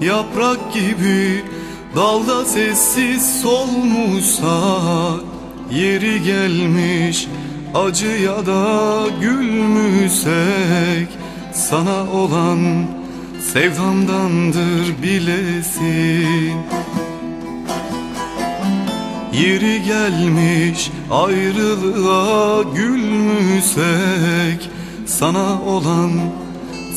Yaprak gibi dalda sessiz solmuşsak Yeri gelmiş acıya da gülmüşsek Sana olan sevdamdandır bilesin. Yeri gelmiş ayrılığa gülmüşsek Sana olan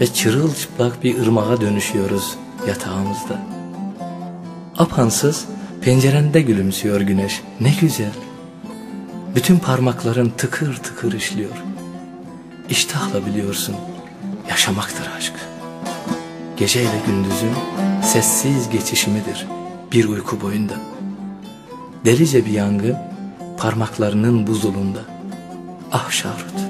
ve çırılçıplak bir ırmağa dönüşüyoruz yatağımızda. Apansız pencerende gülümsüyor güneş ne güzel. Bütün parmakların tıkır tıkır işliyor. İştahla biliyorsun yaşamaktır aşk. Geceyle gündüzün sessiz geçişimidir bir uyku boyunda. Delice bir yangın parmaklarının buzulunda. Ah Şahrut,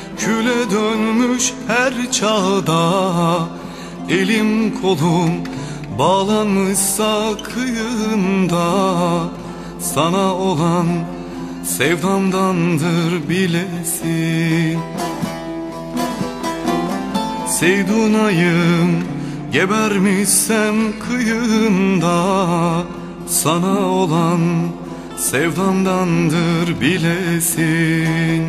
küle dönmüş her çağda. Elim kolum bağlanmışsa kıyında Sana olan sevdamdandır bilesin Seydunayım Gebermişsem kıyında Sana olan sevdamdandır bilesin